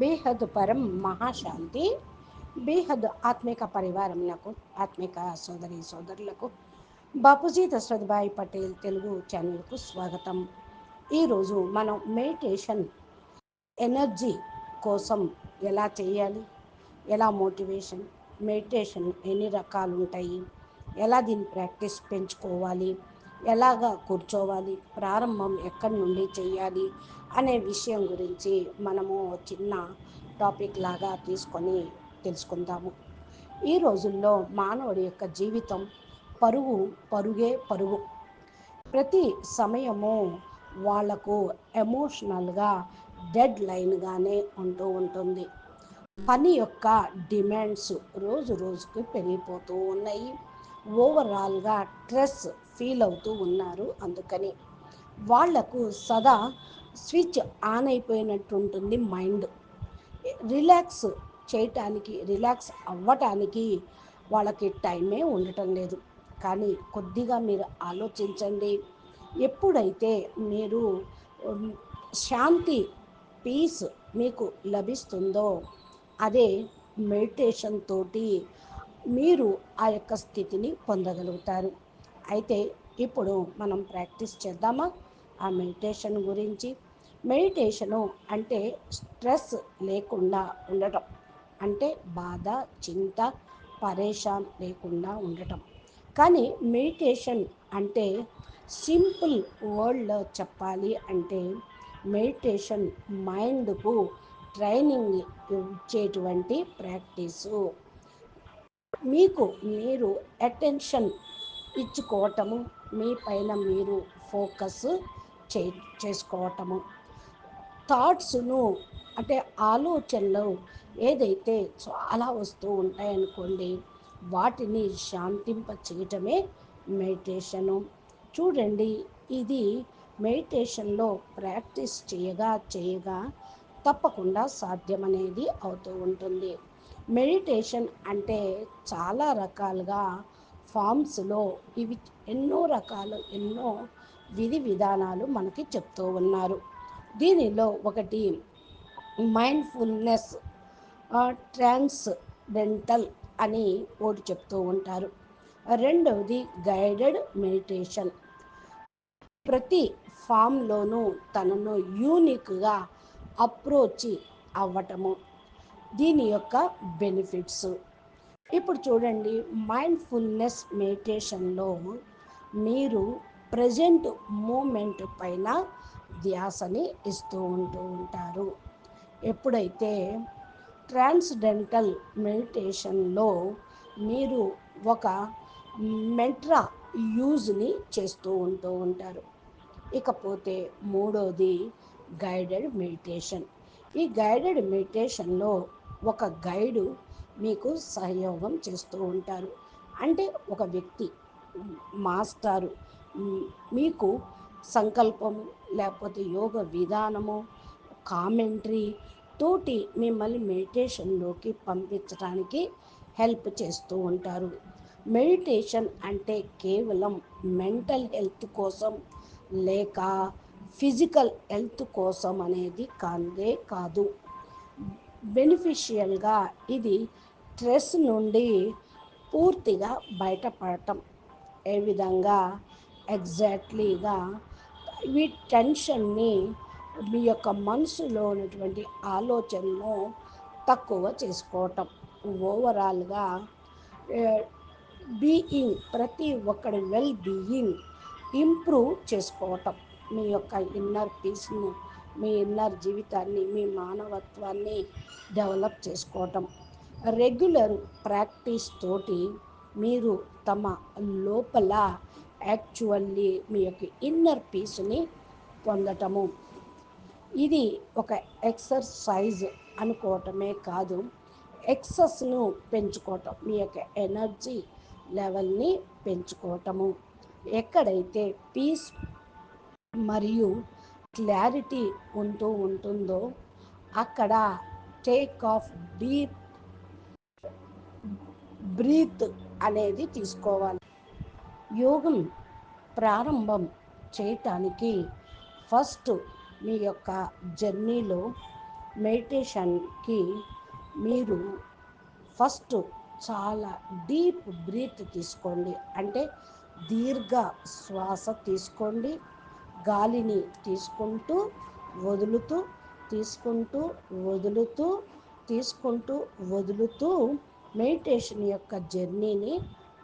బేహద్ పరం మహాశాంతి బేహద్ ఆత్మిక పరివారంలకు ఆత్మిక సోదరి సోదరులకు బాపూజీ దశరథ్భాయ్ పటేల్ తెలుగు ఛానల్కు స్వాగతం. ఈరోజు మనం మెడిటేషన్ ఎనర్జీ కోసం ఎలా చేయాలి? ఎలా మోటివేషన్? మెడిటేషన్ ఎన్ని రకాలు ఉంటాయి? ఎలా దీని ప్రాక్టీస్ పెంచుకోవాలి? ఎలాగా కూర్చోవాలి? ప్రారంభం ఎక్కడి నుండి చేయాలి? అనే విషయం గురించి మనము చిన్న టాపిక్ లాగా తీసుకొని తెలుసుకుందాము. ఈ రోజుల్లో మానవుడి యొక్క జీవితం పరుగు పరుగే పరుగు ప్రతి సమయము వాళ్ళకు ఎమోషనల్గా డెడ్ లైన్గానే ఉంటూ ఉంటుంది. పని యొక్క డిమాండ్స్ రోజు రోజుకి పెరిగిపోతూ ఉన్నాయి. ఓవరాల్గా స్ట్రెస్ ఫీల్ అవుతూ ఉన్నారు. అందుకని వాళ్ళకు సదా స్విచ్ ఆన్ అయిపోయినట్టు ఉంటుంది మైండ్. రిలాక్స్ చేయటానికి రిలాక్స్ అవ్వటానికి వాళ్ళకి టైమే ఉండటం లేదు. కానీ కొద్దిగా మీరు ఆలోచించండి. ఎప్పుడైతే మీరు శాంతి పీస్ మీకు లభిస్తుందో అదే మెడిటేషన్ తోటి మీరు ఆ యొక్క స్థితిని పొందగలుగుతారు. అయితే ఇప్పుడు మనం ప్రాక్టీస్ చేద్దామా? ఆ మెడిటేషన్ గురించి. మెడిటేషను అంటే స్ట్రెస్ లేకుండా ఉండటం. అంటే బాధ చింత పరేషాన్ లేకుండా ఉండటం. కానీ మెడిటేషన్ అంటే సింపుల్ వర్డ్లో చెప్పాలి అంటే మెడిటేషన్ మైండ్కు ట్రైనింగ్ ఇచ్చేటువంటి ప్రాక్టీసు. మీకు మీరు అటెన్షన్ ఇచ్చుకోవటము మీ పైన మీరు ఫోకస్ చే చేసుకోవటము. థాట్స్ను అంటే ఆలోచనలు ఏదైతే చాలా వస్తూ ఉంటాయనుకోండి వాటిని శాంతింప చేయటమే మెడిటేషను. చూడండి ఇది మెడిటేషన్లో ప్రాక్టీస్ చేయగా చేయగా తప్పకుండా సాధ్యమనేది అవుతూ ఉంటుంది. మెడిటేషన్ అంటే చాలా రకాలుగా ఫామ్స్లో ఇవి ఎన్నో రకాలు ఎన్నో విధి విధానాలు మనకి చెప్తూ ఉన్నారు. దీనిలో ఒకటి మైండ్ఫుల్నెస్ ట్రాన్స్డెంటల్ అని ఒకటి చెప్తూ ఉంటారు. రెండవది గైడెడ్ మెడిటేషన్. ప్రతి ఫామ్లోనూ తనను యూనిక్గా అప్రోచ్ అవ్వటము. దీని యొక్క బెనిఫిట్స్ ఇప్పుడు చూడండి మైండ్ఫుల్నెస్ మెడిటేషన్లో మీరు ప్రజెంట్ మూమెంట్ పైన ధ్యాసని ఇస్తూ ఉంటూ ఉంటారు. ఎప్పుడైతే ట్రాన్స్డెంటల్ మెడిటేషన్లో మీరు ఒక మెంట్రా యూజ్ని చేస్తూ ఉంటూ ఉంటారు. ఇకపోతే మూడోది గైడెడ్ మెడిటేషన్ ఈ గైడెడ్ మెడిటేషన్లో ఒక గైడు మీకు సహయోగం చేస్తూ ఉంటారు. అంటే ఒక వ్యక్తి మాస్టారు మీకు సంకల్పము లేకపోతే యోగ విధానము కామెంటరీ తోటి మిమ్మల్ని మెడిటేషన్లోకి పంపించడానికి హెల్ప్ చేస్తూ ఉంటారు. మెడిటేషన్ అంటే కేవలం మెంటల్ హెల్త్ కోసం లేక ఫిజికల్ హెల్త్ కోసం అనేది కాదే కాదు. బెనిఫిషియల్గా ఇది స్ట్రెస్ నుండి పూర్తిగా బయటపడటం. ఏ విధంగా? ఎగ్జాక్ట్లీగా ఈ టెన్షన్ని మీ యొక్క మనసులో ఉన్నటువంటి ఆలోచనను తక్కువ చేసుకోవటం. ఓవరాల్గా బీయింగ్ ప్రతి ఒక్కడి వెల్ బీయింగ్ ఇంప్రూవ్ చేసుకోవటం. మీ యొక్క ఇన్నర్ పీస్ను మీ ఇన్నర్ జీవితాన్ని మీ మానవత్వాన్ని డెవలప్ చేసుకోవటం. రెగ్యులర్ ప్రాక్టీస్ తోటి మీరు తమ లోపల యాక్చువల్లీ మీ యొక్క ఇన్నర్ పీస్ని పొందటము. ఇది ఒక ఎక్సర్సైజ్ అనుకోవటమే కాదు ఎక్సెస్ను పెంచుకోవటం మీ యొక్క ఎనర్జీ లెవెల్ని పెంచుకోవటము. ఎక్కడైతే పీస్ మరియు క్లారిటీ ఉంటూ ఉంటుందో అక్కడ టేక్ ఆఫ్ డీప్ బ్రీత్ అనేది తీసుకోవాలి. యోగం ప్రారంభం చేయటానికి ఫస్ట్ మీ యొక్క జర్నీలో మెడిటేషన్కి మీరు ఫస్ట్ చాలా డీప్ బ్రీత్ తీసుకోండి. అంటే దీర్ఘ శ్వాస తీసుకోండి. గాలిని తీసుకుంటూ వదులుతూ తీసుకుంటూ వదులుతూ తీసుకుంటూ వదులుతూ మెడిటేషన్ యొక్క జర్నీని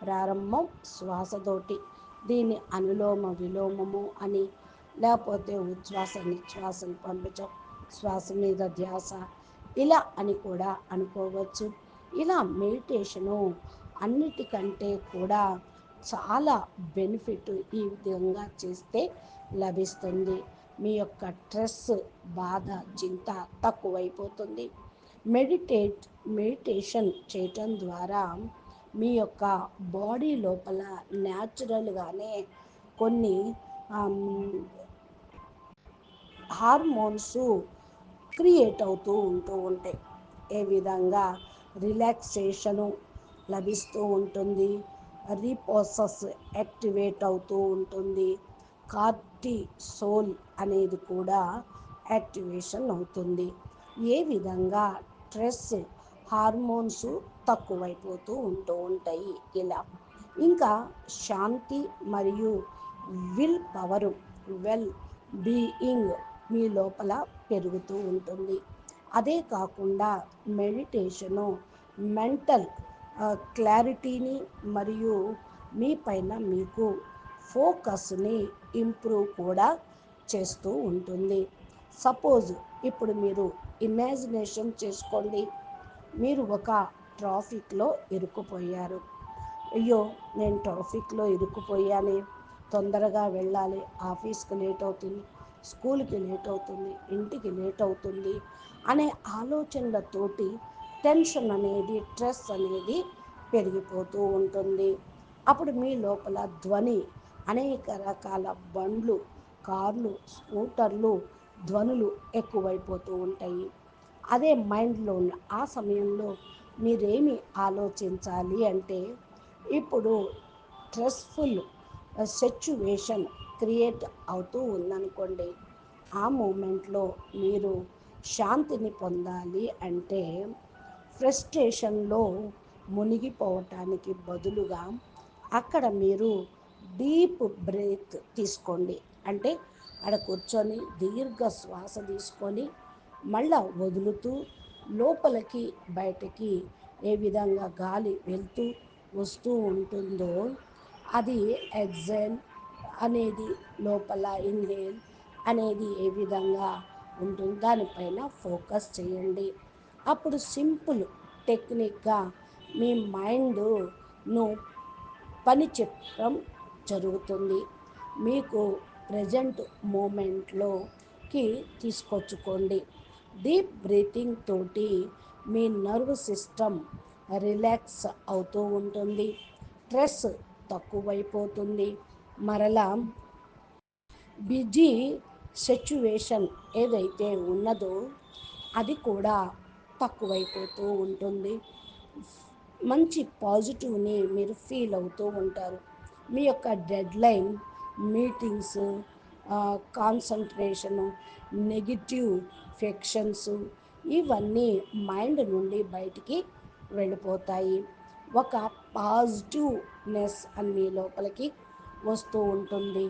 ప్రారంభం శ్వాసతోటి దీన్ని అనులోమ విలోమము అని లేకపోతే ఉచ్ఛ్వాస నిశ్వాసను పంపించం. శ్వాస మీద ధ్యాస ఇలా అని కూడా అనుకోవచ్చు. ఇలా మెడిటేషను అన్నిటికంటే కూడా చాలా బెనిఫిట్ ఈ విధంగా చేస్తే లభిస్తుంది. మీ యొక్క స్ట్రెస్ బాధ చింత తక్కువైపోతుంది. మెడిటేట్ మెడిటేషన్ చేయటం ద్వారా మీ యొక్క బాడీ లోపల న్యాచురల్గానే కొన్ని హార్మోన్స్ క్రియేట్ అవుతూ ఉంటూ ఉంటాయి. ఏ విధంగా రిలాక్సేషను లభిస్తూ ఉంటుంది. రీపోసస్ యాక్టివేట్ అవుతూ ఉంటుంది. కార్టిసోల్ అనేది కూడా యాక్టివేషన్ అవుతుంది. ఏ విధంగా స్ట్రెస్ హార్మోన్స్ తక్కువైపోతూ ఉంటూ ఉంటాయి. ఇలా ఇంకా శాంతి మరియు విల్ పవర్ వెల్ బీయింగ్ మీ లోపల పెరుగుతూ ఉంటుంది. అదే కాకుండా మెడిటేషను మెంటల్ క్లారిటీని మరియు మీ పైన మీకు ఫోకస్ని ఇంప్రూవ్ కూడా చేస్తూ ఉంటుంది. సపోజ్ ఇప్పుడు మీరు ఇమాజినేషన్ చేసుకోండి. మీరు ఒక ట్రాఫిక్లో ఇరుక్కుపోయారు. అయ్యో నేను ట్రాఫిక్లో ఇరుక్కుపోయాను. తొందరగా వెళ్ళాలి. ఆఫీస్కి లేట్ అవుతుంది. స్కూల్కి లేట్ అవుతుంది. ఇంటికి లేట్ అవుతుంది. అనే ఆలోచనలతోటి టెన్షన్ అనేది స్ట్రెస్ అనేది పెరిగిపోతూ ఉంటుంది. అప్పుడు మీ లోపల ధ్వని అనేక రకాల బండ్లు కార్లు స్కూటర్లు ధ్వనులు ఎక్కువైపోతూ ఉంటాయి. అదే మైండ్లో ఉన్న ఆ సమయంలో మీరేమి ఆలోచించాలి అంటే ఇప్పుడు స్ట్రెస్ఫుల్ సిచ్యువేషన్ క్రియేట్ అవుతూ ఉందనుకోండి ఆ మూమెంట్లో మీరు శాంతిని పొందాలి అంటే ఫ్రస్ట్రేషన్లో మునిగిపోవటానికి బదులుగా అక్కడ మీరు డీప్ బ్రేక్ తీసుకోండి. అంటే అక్కడ కూర్చొని దీర్ఘ శ్వాస తీసుకొని మళ్ళా వదులుతూ లోపలికి బయటకి ఏ విధంగా గాలి వెళ్తూ వస్తూ ఉంటుందో అది ఎగ్జైల్ అనేది లోపల ఇన్హేల్ అనేది ఏ విధంగా ఉంటుంది దానిపైన ఫోకస్ చేయండి. అప్పుడు సింపుల్ టెక్నిక్గా మీ మైండ్ను పని చెప్పడం జరుగుతుంది. మీకు ప్రజెంట్ మూమెంట్లోకి తీసుకొచ్చుకోండి. డీప్ బ్రీతింగ్ తోటి మీ నర్వ్ సిస్టమ్ రిలాక్స్ అవుతూ ఉంటుంది. స్ట్రెస్ తక్కువైపోతుంది. మరలా బిజీ సిచ్యువేషన్ ఏదైతే ఉన్నదో అది కూడా తక్కువైపోతూ ఉంటుంది. మంచి పాజిటివ్ని మీరు ఫీల్ అవుతూ ఉంటారు. మీ యొక్క deadline meetings concentration negative ఫెక్షన్స్ ఇవన్నీ మైండ్ నుండి బయటికి వెళ్ళిపోతాయి. ఒక పాజిటివ్నెస్ అని మీ లోపలికి వస్తూ ఉంటుంది.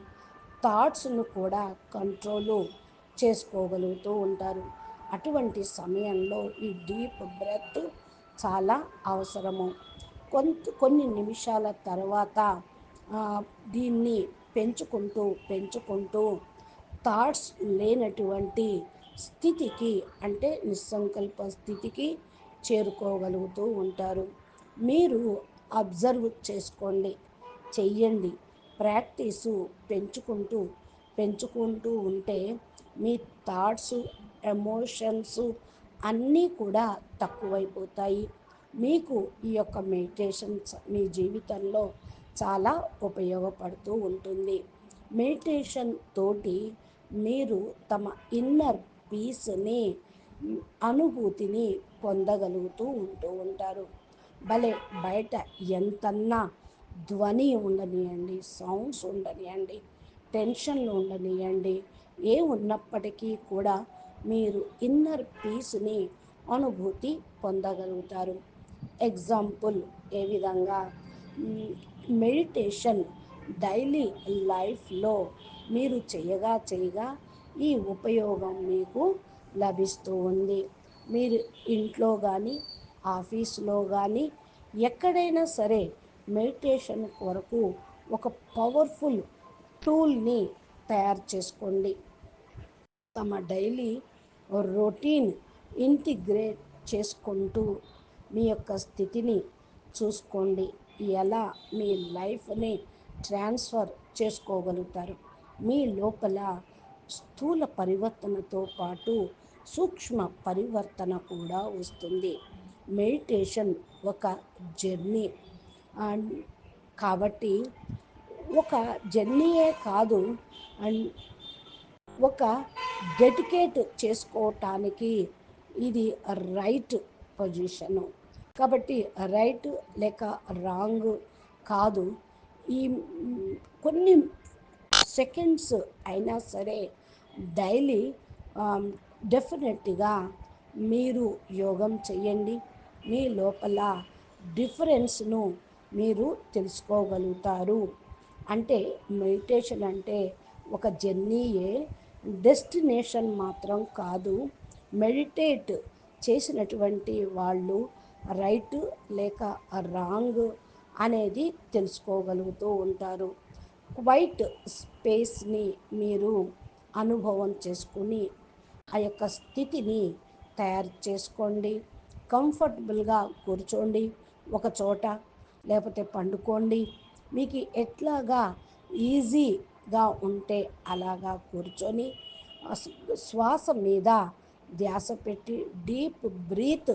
థాట్స్ను కూడా కంట్రోలు చేసుకోగలుగుతూ ఉంటారు. అటువంటి సమయంలో ఈ డీప్ బ్రెత్ చాలా అవసరము. కొంత కొన్ని నిమిషాల తర్వాత దీన్ని పెంచుకుంటూ పెంచుకుంటూ థాట్స్ లేనటువంటి స్థితికి అంటే నిస్సంకల్ప స్థితికి చేరుకోగలుగుతూ ఉంటారు. మీరు అబ్జర్వ్ చేసుకోండి చెయ్యండి ప్రాక్టీసు పెంచుకుంటూ పెంచుకుంటూ ఉంటే మీ థాట్స్ ఎమోషన్స్ అన్నీ కూడా తక్కువైపోతాయి. మీకు ఈ యొక్క మెడిటేషన్స్ మీ జీవితంలో చాలా ఉపయోగపడుతూ ఉంటుంది. మెడిటేషన్ తోటి మీరు తమ ఇన్నర్ పీస్ని అనుభూతిని పొందగలుగుతూ ఉంటూ ఉంటారు. భలే బయట ఎంతన్నా ధ్వని ఉండనియండి సౌండ్స్ ఉండనియండి టెన్షన్లు ఉండనియండి ఏ ఉన్నప్పటికీ కూడా మీరు ఇన్నర్ పీస్ని అనుభూతి పొందగలుగుతారు. ఎగ్జాంపుల్ ఏ విధంగా? మెడిటేషన్ డైలీ లైఫ్లో మీరు చేయగా చేయగా ఈ ఉపయోగం మీకు లభిస్తూ ఉంది. మీరు ఇంట్లో కానీ ఆఫీసులో కానీ ఎక్కడైనా సరే మెడిటేషన్ కొరకు ఒక పవర్ఫుల్ టూల్ని తయారు చేసుకోండి. తమ డైలీ రొటీన్ ఇంటిగ్రేట్ చేసుకుంటూ మీ యొక్క స్థితిని చూసుకోండి. ఎలా మీ లైఫ్ని ట్రాన్స్ఫర్ చేసుకోగలుగుతారు? మీ లోపల స్థూల పరివర్తనతో పాటు సూక్ష్మ పరివర్తన కూడా వస్తుంది. మెడిటేషన్ ఒక జర్నీ. అండ్ కాబట్టి ఒక జర్నీయే కాదు. అండ్ ఒక డెడికేట్ చేసుకోవటానికి ఇది రైట్ పొజిషను. కాబట్టి రైట్ లేక రాంగ్ కాదు. ఈ కొన్ని సెకండ్స్ అయినా సరే డైలీ డెఫినెట్గా మీరు యోగం చేయండి మీ లోపల డిఫరెన్స్ను మీరు తెలుసుకోగలుగుతారు. అంటే మెడిటేషన్ అంటే ఒక జర్నీయే డెస్టినేషన్ మాత్రం కాదు మెడిటేట్ చేసినటువంటి వాళ్ళు రైట్ లేక రాంగ్ అనేది తెలుసుకోగలుగుతూ ఉంటారు. వైట్ స్పేస్ని మీరు అనుభవం చేసుకుని ఆ యొక్క స్థితిని తయారు చేసుకోండి. కంఫర్టబుల్గా కూర్చోండి ఒక చోట లేకపోతే పండుకోండి. మీకు ఎట్లాగా ఈజీ గా ఉంటే అలాగా కూర్చొని శ్వాస మీద ధ్యాస పెట్టి డీప్ బ్రీత్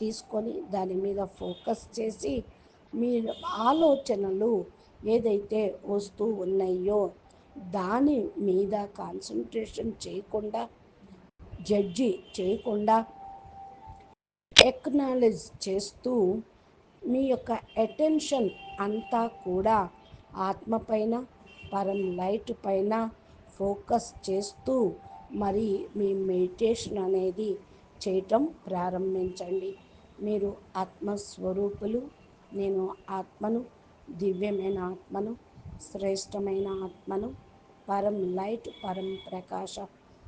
తీసుకొని దాని మీద ఫోకస్ చేసి మీ ఆలోచనలు ఏదైతే వస్తూ ఉన్నాయో దాని మీద కాన్సన్ట్రేషన్ చేయకుండా జడ్జి చేయకుండా ఎక్నాలెడ్జ్ చేస్తూ మీ యొక్క అటెన్షన్ అంతా కూడా ఆత్మ పైన పరం లైట్ పైన ఫోకస్ చేస్తూ మరి మీ మెడిటేషన్ అనేది చేయటం ప్రారంభించండి. మీరు ఆత్మస్వరూపులు నేను ఆత్మను దివ్యమైన ఆత్మను శ్రేష్టమైన ఆత్మను పరం లైట్ పరం ప్రకాశ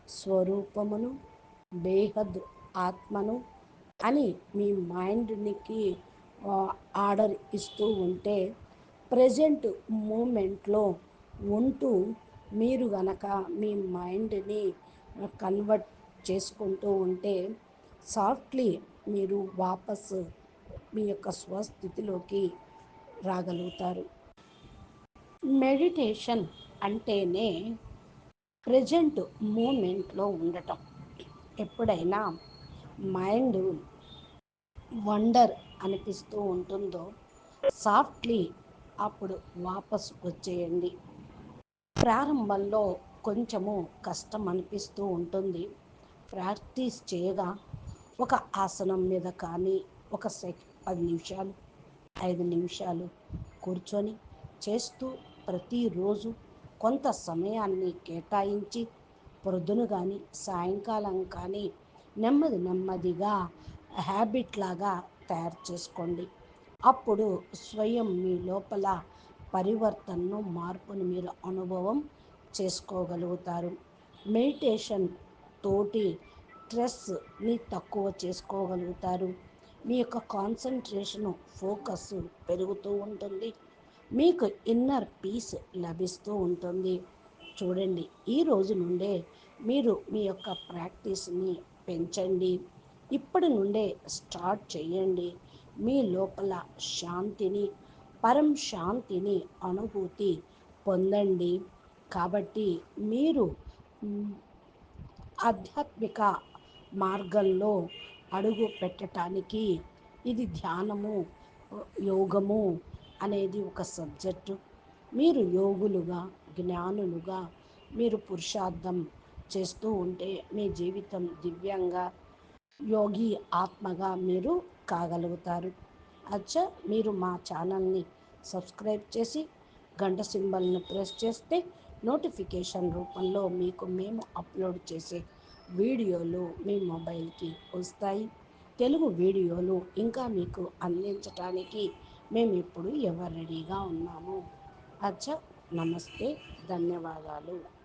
స్వరూపమును బేహద్ ఆత్మను అని మీ మైండ్కి ఆర్డర్ ఇస్తూ ఉంటే ప్రజెంట్ మూమెంట్లో ఉంటూ మీరు గనక మీ మైండ్ని కన్వర్ట్ చేసుకుంటూ ఉంటే సాఫ్ట్లీ మీరు వాపస్ మీ యొక్క స్వస్థితిలోకి రాగలుగుతారు. మెడిటేషన్ అంటేనే ప్రజెంట్ మూమెంట్లో ఉండటం. ఎప్పుడైనా మైండ్ వండర్ అనిపిస్తూ ఉంటుందో సాఫ్ట్లీ అప్పుడు వాపస్ వచ్చేయండి. ప్రారంభంలో కొంచెము కష్టం అనిపిస్తూ ఉంటుంది. ప్రాక్టీస్ చేయగా ఒక ఆసనం మీద కానీ ఒక సెక్ పది నిమిషాలు ఐదు నిమిషాలు కూర్చొని చేస్తూ ప్రతిరోజు కొంత సమయాన్ని కేటాయించి ప్రొద్దున కానీ సాయంకాలం కానీ నెమ్మది నెమ్మదిగా హ్యాబిట్ లాగా తయారు చేసుకోండి. అప్పుడు స్వయం మీ లోపల పరివర్తనను మార్పును మీరు అనుభవం చేసుకోగలుగుతారు. మెడిటేషన్ తోటి స్ట్రెస్ని తక్కువ చేసుకోగలుగుతారు. మీ యొక్క కాన్సన్ట్రేషను ఫోకస్ పెరుగుతూ ఉంటుంది. మీకు ఇన్నర్ పీస్ లభిస్తూ ఉంటుంది. చూడండి ఈ రోజు నుండే మీరు మీ యొక్క ప్రాక్టీస్ని పెంచండి. ఇప్పటి నుండే స్టార్ట్ చేయండి. మీ లోపల శాంతిని పరం శాంతిని అనుభూతి పొందండి. కాబట్టి మీరు ఆధ్యాత్మిక మార్గంలో అడుగు పెట్టడానికి ఇది ధ్యానము యోగము అనేది ఒక సబ్జెక్టు. మీరు యోగులుగా జ్ఞానులుగా మీరు పురుషార్థం చేస్తూ ఉంటే మీ జీవితం దివ్యంగా యోగి ఆత్మగా మీరు కాగలుగుతారు. అచ్చా మీరు మా ఛానల్ని సబ్స్క్రైబ్ చేసి గంట సింబల్ని ప్రెస్ చేస్తే నోటిఫికేషన్ రూపంలో మీకు మేము అప్లోడ్ చేసే వీడియోలు మీ మొబైల్కి వస్తాయి. తెలుగు వీడియోలు ఇంకా మీకు అందించటానికి మేము ఇప్పుడు ఎవరు రెడీగా ఉన్నాము? అచ్చా నమస్తే ధన్యవాదాలు.